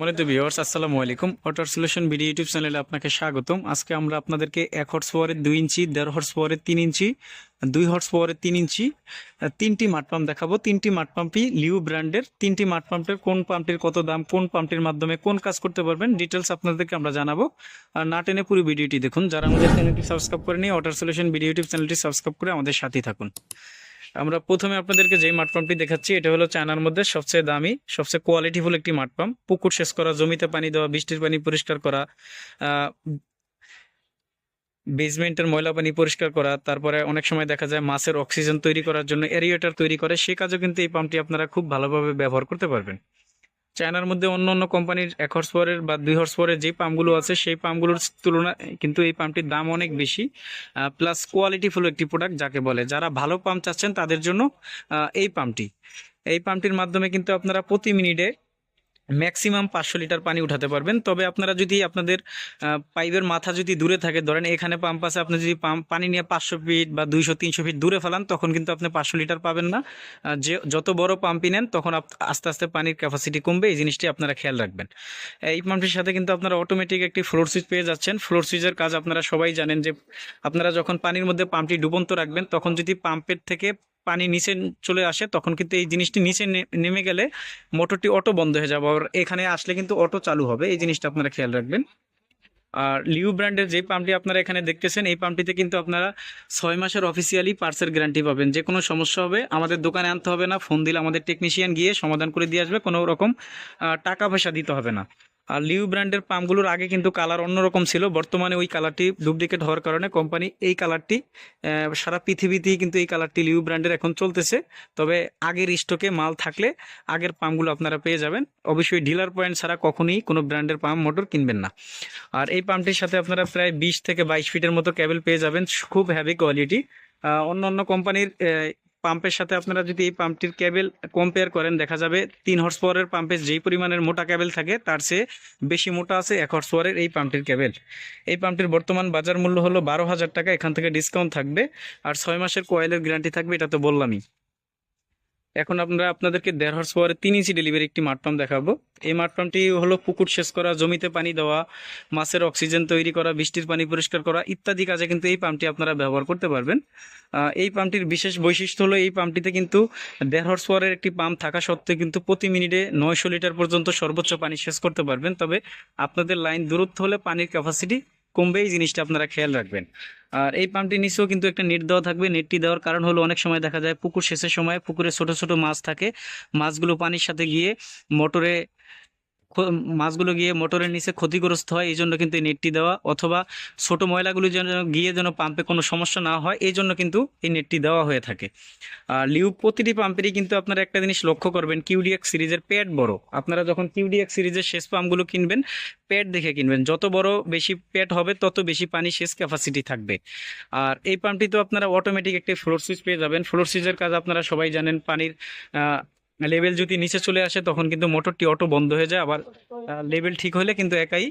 মনিত viewers, আসসালামু আলাইকুম। Water solution video YouTube চ্যানেলে আপনাকে স্বাগতম। আজকে আমরা আপনাদেরকে এক হর্স পাওয়ারের দুই ইঞ্চি, দেড় হর্স পাওয়ারের তিন ইঞ্চি, দুই হর্স পাওয়ারের তিন ইঞ্চি তিনটি মাঠ পাম্প দেখাবো। তিনটি মাঠ পাম্পই লিউ ব্র্যান্ডের তিনটি মাঠ পাম্পের কোন পাম্পটির কত দাম, কোন পাম্পটির মাধ্যমে কোন কাজ করতে পারবেন ডিটেলস আপনাদেরকে আমরা জানাব। আর না টেনে পুরো ভিডিওটি দেখুন। যারা আমাদের চ্যানেলটি সাবস্ক্রাইব করেনি ওয়াটার সলিউশন ভিডিও ইউটিউব চ্যানেলটি সাবস্ক্রাইব করে আমাদের সাথেই থাকুন। আমরা প্রথমে আপনাদেরকে যে মাঠ পাম্পটি দেখাচ্ছি, এটা হলো চায়নার মধ্যে সবচেয়ে দামি, সবচেয়ে কোয়ালিটিফুল একটি মাঠ পাম্প পুকুর শেষ করা, জমিতে পানি দেওয়া, বৃষ্টির পানি পরিষ্কার করা বেজমেন্টের ময়লা পানি পরিষ্কার করা, তারপরে অনেক সময় দেখা যায় মাছের অক্সিজেন তৈরি করার জন্য এরিয়েটার তৈরি করে, সে কাজও কিন্তু এই পাম্পটি আপনারা খুব ভালোভাবে ব্যবহার করতে পারবেন। চায়নার মধ্যে অন্য অন্য কোম্পানির এক হর্স পাওয়ারের বা দুই হর্স পাওয়ারের যে পাম্পগুলো আছে, সেই পাম্পগুলোর তুলনায় কিন্তু এই পাম্পটির দাম অনেক বেশি। প্লাস কোয়ালিটি কোয়ালিটিফুল একটি প্রোডাক্ট যাকে বলে। যারা ভালো পাম্প চাচ্ছেন তাদের জন্য এই পাম্পটি। এই পাম্পটির মাধ্যমে কিন্তু আপনারা প্রতি মিনিটে ম্যাক্সিমাম পাঁচশো লিটার পানি উঠাতে পারবেন। তবে আপনারা যদি আপনাদের পাইপের মাথা যদি দূরে থাকে, ধরেন এখানে পাম্প আছে, আপনি যদি পাম্প পানি নিয়ে পাঁচশো ফিট বা দুইশো, তিনশো ফিট দূরে ফেলান, তখন কিন্তু আপনি পাঁচশো লিটার পাবেন না। যে, যত বড় পাম্পই নেন, তখন আস্তে আস্তে পানির ক্যাপাসিটি কমবে। এই জিনিসটি আপনারা খেয়াল রাখবেন। এই পাম্পটির সাথে কিন্তু আপনারা অটোমেটিক একটি ফ্লোর সুইচ পেয়ে যাচ্ছেন। ফ্লোর সুইচের কাজ আপনারা সবাই জানেন যে, আপনারা যখন পানির মধ্যে পাম্পটি ডুবন্ত রাখবেন, তখন যদি পাম্পের থেকে পানি নিচে চলে আসে, তখন কিন্তু এই জিনিসটি নিচে নেমে গেলে মোটরটি অটো বন্ধ হয়ে যাবে। আর এখানে আসলে কিন্তু অটো চালু হবে, এই জিনিসটা আপনারা খেয়াল রাখবেন। আর লিউ ব্র্যান্ডের যে পাম্পটি আপনারা এখানে দেখতেছেন, এই পাম্পটিতে কিন্তু আপনারা ছয় মাসের অফিসিয়ালি পার্সের গ্যারান্টি পাবেন। যে কোনো সমস্যা হবে, আমাদের দোকানে আনতে হবে না, ফোন দিলে আমাদের টেকনিশিয়ান গিয়ে সমাধান করে দিয়ে আসবে, কোনো রকম টাকা পয়সা দিতে হবে না। আর লিউ ব্র্যান্ডের পাম্পগুলোর আগে কিন্তু কালার অন্যরকম ছিল। বর্তমানে ওই কালারটি ডুপ্লিকেট হওয়ার কারণে কোম্পানি এই কালারটি সারা পৃথিবীতেই কিন্তু এই কালারটি লিউ ব্র্যান্ডের এখন চলতেছে। তবে আগের স্টকে মাল থাকলে আগের পাম্পগুলো আপনারা পেয়ে যাবেন। অবশ্যই ডিলার পয়েন্ট ছাড়া কখনোই কোনো ব্র্যান্ডের পাম্প মোটর কিনবেন না। আর এই পাম্পটির সাথে আপনারা প্রায় বিশ থেকে বাইশ ফিটের মতো ক্যাবেল পেয়ে যাবেন। খুব হ্যাভি কোয়ালিটি অন্য অন্য কোম্পানির পাম্পের সাথে আপনারা যদি এই পাম্পটির ক্যাবেল কম্পেয়ার করেন, দেখা যাবে তিন হর্স পাওয়ারের পাম্পের যেই পরিমাণের মোটা ক্যাবেল থাকে, তার চেয়ে বেশি মোটা আছে এক হর্স পাওয়ারের এই পাম্পটির ক্যাবেল এই পাম্পটির বর্তমান বাজার মূল্য হলো বারো হাজার টাকা, এখান থেকে ডিসকাউন্ট থাকবে। আর ছয় মাসের কয়েলের গ্যারান্টি থাকবে, এটা তো বললামই। এখন আমরা আপনাদেরকে দেড় হর্স পাওয়ারের তিন ইঞ্চি ডেলিভারি একটি মাঠ পাম্প দেখাবো। এই মাঠ পাম্পটি হলো পুকুর সেচ করা, জমিতে পানি দেওয়া, মাছের অক্সিজেন তৈরি করা, বৃষ্টির পানি পরিষ্কার করা ইত্যাদি কাজে কিন্তু এই পাম্পটি আপনারা ব্যবহার করতে পারবেন। এই পাম্পটির বিশেষ বৈশিষ্ট্য হলো এই পাম্পটিতে কিন্তু দেড় হর্স পাওয়ারের একটি পাম্প থাকা সত্ত্বেও কিন্তু প্রতি মিনিটে নয়শো লিটার পর্যন্ত সর্বোচ্চ পানি সেচ করতে পারবেন। তবে আপনাদের লাইন দূরত্ব হলে পানির ক্যাপাসিটি কমবে এই জিনিসটা আপনারা খেয়াল রাখবেন। আর এই পাম্পটির নিচেও কিন্তু একটা নেট দেওয়া থাকবে। নেটটি দেওয়ার কারণ হলো অনেক সময় দেখা যায় পুকুর শেষের সময় পুকুরে ছোট ছোট মাছ থাকে। মাছগুলো পানির সাথে গিয়ে মোটরে মাছগুলো গিয়ে মোটরের নিচে ক্ষতিগ্রস্ত হয়, এই জন্য কিন্তু এই নেটটি দেওয়া। অথবা ছোট ময়লাগুলো যেন, গিয়ে যেন পাম্পে কোনো সমস্যা না হয়, এই জন্য কিন্তু এই নেটটি দেওয়া হয়ে থাকে। আর লিউ, প্রতিটি পাম্পেরই কিন্তু আপনারা একটা জিনিস লক্ষ্য করবেন কিউডিএক্স সিরিজের প্যাড বড়। আপনারা যখন কিউডিএক্স সিরিজের শেষ পাম্পগুলো কিনবেন, প্যাড দেখে কিনবেন। যত বড় বেশি প্যাড হবে, তত বেশি পানি শেষ ক্যাপাসিটি থাকবে। আর এই পাম্পটি তো আপনারা অটোমেটিক একটি ফ্লোর সুইচ পেয়ে যাবেন। ফ্লোর সুইচের কাজ আপনারা সবাই জানেন, পানির লেভেল যদি নিচে চলে আসে, তখন কিন্তু মোটরটি অটো বন্ধ হয়ে যায়। আবার লেভেল ঠিক হলে কিন্তু একাই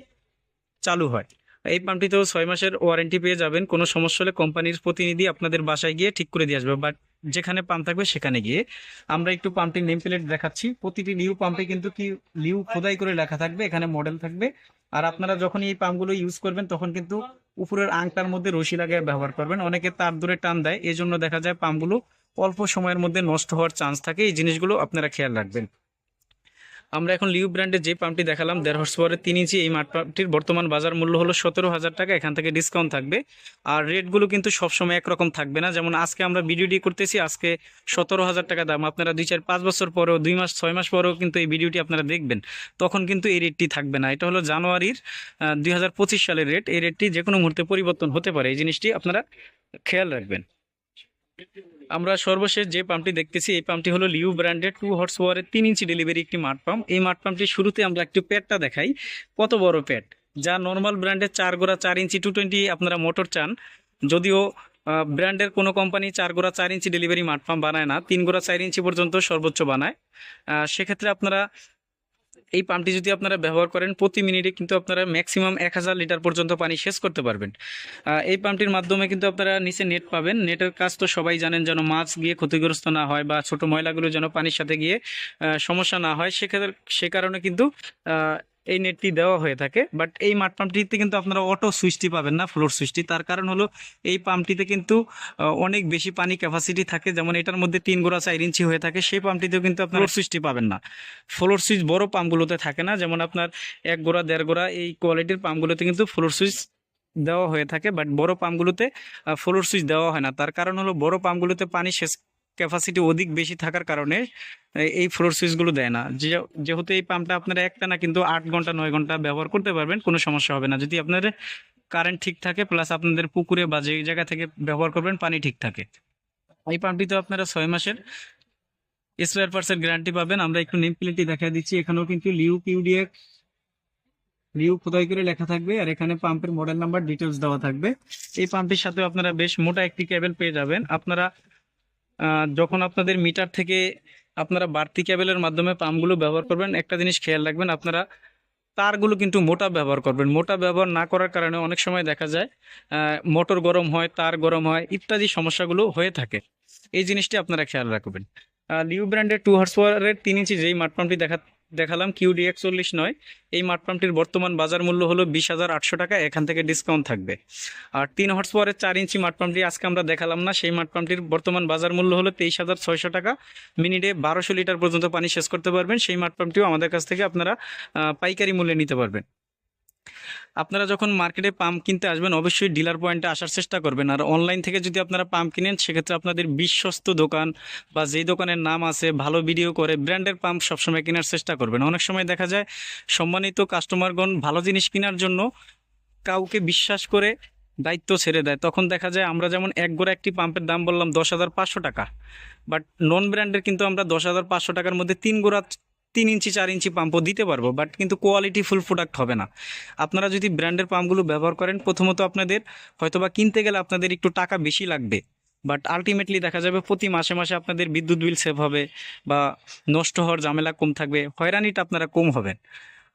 চালু হয়। এই পাম্পটিতেও ছয় মাসের ওয়ারেন্টি পেয়ে যাবেন। কোনো সমস্যা হলে কোম্পানির প্রতিনিধি আপনাদের বাসায় গিয়ে ঠিক করে দিয়ে আসবে। বাট যেখানে পাম্প থাকবে, সেখানে গিয়ে। আমরা একটু পাম্পটির নেম প্লেট দেখাচ্ছি। প্রতিটি নিউ পাম্পে কিন্তু কি নিউ খোদাই করে লেখা থাকবে, এখানে মডেল থাকবে। আর আপনারা যখন এই পাম্পগুলো ইউজ করবেন, তখন কিন্তু উপরের আংটার মধ্যে রশি লাগিয়ে ব্যবহার করবেন। অনেকে তার দূরে টান দেয়। এই জন্য দেখা যায় পাম্পগুলো অল্প সময়ের মধ্যে নষ্ট হওয়ার চান্স থাকে, এই জিনিসগুলো আপনারা খেয়াল রাখবেন। আমরা এখন লিউ ব্র্যান্ডের যে পাম্পটি দেখালাম, দেড় হর্স পাওয়ারের তিন ইঞ্চি, এই মাঠ পাম্পটির বর্তমান বাজার মূল্য হলো সতেরো হাজার টাকা, এখান থেকে ডিসকাউন্ট থাকবে। আর রেটগুলো কিন্তু সবসময় একরকম থাকবে না, যেমন আজকে আমরা ভিডিওটি করতেছি, আজকে সতেরো হাজার টাকা দাম, আপনারা দুই চার পাঁচ বছর পরেও, দুই মাস, ছয় মাস পরেও কিন্তু এই ভিডিওটি আপনারা দেখবেন, তখন কিন্তু এই রেটটি থাকবে না। এটা হলো জানুয়ারির দুই হাজার পঁচিশ সালের রেট এই রেটটি যে কোনো মুহূর্তে পরিবর্তন হতে পারে, এই জিনিসটি আপনারা খেয়াল রাখবেন। আমরা সর্বশেষ যে পাম্পটি দেখতেছি, এই পাম্পটি হলো লিউ ব্র্যান্ডের টু হর্স পাওয়ারের তিন ইঞ্চি ডেলিভারি একটি মাঠ পাম্প এই মাঠ পাম্পটি শুরুতে আমরা একটু প্যাডটা দেখাই। কত বড় প্যাড যা নর্মাল ব্র্যান্ডের চার গোড়া চার ইঞ্চি টু টোয়েন্টি আপনারা মোটর চান। যদিও ব্র্যান্ডের কোনো কোম্পানি চার গোড়া চার ইঞ্চি ডেলিভারি মাঠ পাম্প বানায় না। তিন গোড়া চার ইঞ্চি পর্যন্ত সর্বোচ্চ বানায়। সেক্ষেত্রে আপনারা এই পাম্পটি যদি আপনারা ব্যবহার করেন, প্রতি মিনিটে কিন্তু আপনারা ম্যাক্সিমাম এক হাজার লিটার পর্যন্ত পানি শেষ করতে পারবেন। এই পাম্পটির মাধ্যমে কিন্তু আপনারা নিচে নেট পাবেন। নেটের কাজ তো সবাই জানেন যেন মাছ গিয়ে ক্ষতিগ্রস্ত না হয় বা ছোট ময়লাগুলো যেন পানির সাথে গিয়ে সমস্যা না হয়। সেক্ষেত্রে সে কারণে কিন্তু এই নেটটি দেওয়া হয়ে থাকে। বাট এই মাঠ পাম্পটিতে কিন্তু আপনারা অটো সুইচটি পাবেন না ফ্লোর সুইচটি তার কারণ হলো এই পাম্পটিতে কিন্তু অনেক বেশি পানি ক্যাপাসিটি থাকে। যেমন এটার মধ্যে তিন গোড়া চার ইঞ্চি হয়ে থাকে। সেই পাম্পটিতেও কিন্তু আপনার সুইচটি পাবেন না। ফ্লোর সুইচ বড় পাম্পগুলোতে থাকে না। যেমন আপনার এক গোড়া দেড় গোড়া এই কোয়ালিটির পাম্পগুলোতে কিন্তু ফ্লোর সুইচ দেওয়া হয়ে থাকে। বাট বড় পাম্পগুলোতে ফ্লোর সুইচ দেওয়া হয় না। তার কারণ হলো বড় পাম্পগুলোতে পানি শেষ ক্যাপাসিটি অধিক বেশি থাকার কারণে এই- ফ্লোর সুইচগুলো দেয় না। যেহেতু এই পাম্পটা আপনারা একটা না, কিন্তু আট ঘণ্টা, নয় ঘণ্টা ব্যবহার করতে পারবেন, কোনো সমস্যা হবে না। যদি আপনাদের কারেন্ট ঠিক থাকে প্লাস আপনাদের পুকুরে বা যে জায়গা থেকে ব্যবহার করবেন, পানি ঠিক থাকে। এই পাম্পটিতে আপনারা ছয় মাসের স্পেয়ার পার্টসের গ্যারান্টি পাবেন। আমরা একটু নেম প্লেটটি দেখা দিচ্ছি। এখানেও কিন্তু লিউ কিউডিএক্স লিউ খোদাই করে লেখা থাকবে। আর এখানে পাম্পের মডেল নাম্বার ডিটেলস দেওয়া থাকবে। এই পাম্পটির সাথে আপনারা বেশ মোটা একটি কেবল পেয়ে যাবেন। আপনারা যখন আপনাদের মিটার থেকে আপনারা বাড়তি ক্যাবেলের মাধ্যমে পাম্পগুলো ব্যবহার করবেন, একটা জিনিস খেয়াল রাখবেন, আপনারা তারগুলো কিন্তু মোটা ব্যবহার করবেন। মোটা ব্যবহার না করার কারণে অনেক সময় দেখা যায় মোটর গরম হয়, তার গরম হয়, ইত্যাদি সমস্যাগুলো হয়ে থাকে। এই জিনিসটি আপনারা খেয়াল রাখবেন। লিউ ব্র্যান্ডের টু হার্স পাওয়ারের তিন ইঞ্চি যেই মাঠ পাম্পটি দেখা দেখালাম কিউডি একচল্লিশ নয়। এই মাঠ পাম্পটির বর্তমান বাজার মূল্য হলো বিশ হাজার আটশো টাকা, এখান থেকে ডিসকাউন্ট থাকবে। আর তিন হর্স পাওয়ারের চার ইঞ্চি মাঠ পাম্পটি আজকে আমরা দেখালাম না, সেই মাঠ পাম্পটির বর্তমান বাজার মূল্য হলো তেইশ হাজার ছয়শো টাকা। মিনিটে বারোশো লিটার পর্যন্ত পানি শেষ করতে পারবেন, সেই মাঠ পাম্পটিও আমাদের কাছ থেকে আপনারা পাইকারি মূল্যে নিতে পারবেন। আপনারা যখন মার্কেটে পাম্প কিনতে আসবেন, অবশ্যই ডিলার পয়েন্টে আসার চেষ্টা করবেন। আর অনলাইন থেকে যদি আপনারা পাম্প কিনেন, সেক্ষেত্রে আপনাদের বিশ্বস্ত দোকান বা যেই দোকানের নাম আছে, ভালো ভিডিও করে ব্র্যান্ডের পাম্প সবসময় কেনার চেষ্টা করবেন। অনেক সময় দেখা যায়, সম্মানিত কাস্টমারগণ ভালো জিনিস কেনার জন্য কাউকে বিশ্বাস করে দায়িত্ব ছেড়ে দেয়। তখন দেখা যায়, আমরা যেমন এক গোড়া একটি পাম্পের দাম বললাম দশ হাজার পাঁচশো টাকা। বাট নন ব্র্যান্ডের কিন্তু আমরা দশ হাজার পাঁচশো টাকার মধ্যে তিন গোড়া তিন ইঞ্চি, চার ইঞ্চি পাম্পও দিতে পারব বাট কিন্তু কোয়ালিটি ফুল প্রোডাক্ট হবে না। আপনারা যদি ব্র্যান্ডের পাম্পগুলো ব্যবহার করেন, প্রথমত আপনাদের হয়তোবা কিনতে গেলে আপনাদের একটু টাকা বেশি লাগবে বাট আলটিমেটলি দেখা যাবে প্রতি মাসে মাসে আপনাদের বিদ্যুৎ বিল সেভ হবে বা নষ্ট হওয়ার ঝামেলা কম থাকবে, হয়রানিটা আপনারা কম হবেন।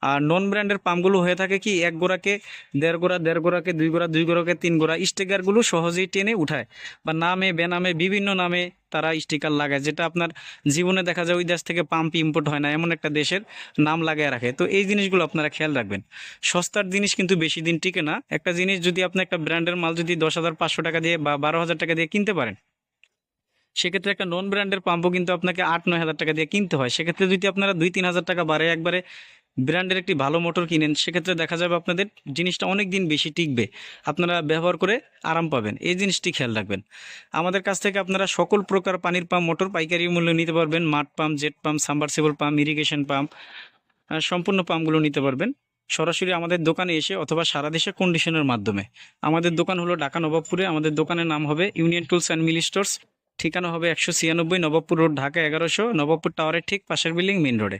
আর নন ব্র্যান্ডের পাম্পগুলো হয়ে থাকে কি, এক গোড়াকে দেড় গোড়া, দেড় গোড়াকে দুই গোড়া, দুই গোড়াকে তিন গোড়া, স্টিকারগুলো সহজেই টেনে উঠায়। বা নামে, বেনামে, বিভিন্ন নামে তারা স্টিকার লাগায়, যেটা আপনার জীবনে দেখা যায় ওই দেশ থেকে পাম্প ইম্পোর্ট হয় না, এমন একটা দেশের নাম লাগায় রাখে। তো এই জিনিসগুলো আপনারা খেয়াল রাখবেন। সস্তার জিনিস কিন্তু বেশি দিন টিকে না। একটা জিনিস যদি আপনি একটা ব্র্যান্ডের মাল যদি দশ হাজার, পাঁচশো টাকা দিয়ে বা বারো হাজার টাকা দিয়ে কিনতে পারেন, সেক্ষেত্রে একটা নন ব্র্যান্ডের পাম্পও কিন্তু আপনাকে আট, নয় হাজার টাকা দিয়ে কিনতে হয়। সেক্ষেত্রে যদি আপনারা দুই, তিন হাজার টাকা বাড়ে একবারে ব্র্যান্ডের একটি ভালো মোটর কিনেন, সেক্ষেত্রে দেখা যাবে আপনাদের জিনিসটা অনেক দিন বেশি টিকবে। আপনারা ব্যবহার করে আরাম পাবেন। এই জিনিসটি খেয়াল রাখবেন। আমাদের কাছ থেকে আপনারা সকল প্রকার পানির পাম্প, মোটর পাইকারি মূল্যে নিতে পারবেন। মাঠ pump, jet pump, submersible pump, irrigation pump সম্পূর্ণ পাম্পগুলো নিতে পারবেন। সরাসরি আমাদের দোকানে এসে অথবা সারা দেশে কন্ডিশনের মাধ্যমে। আমাদের দোকান হলো ঢাকা নবাবপুরে। আমাদের দোকানের নাম হবে union tools and Mili stores ঠিকানা হবে একশো ছিয়ানব্বই নবাবপুর রোড, ঢাকা এগারোশো, নবাবপুর টাওয়ারের ঠিক পাশের বিল্ডিং মেন রোডে।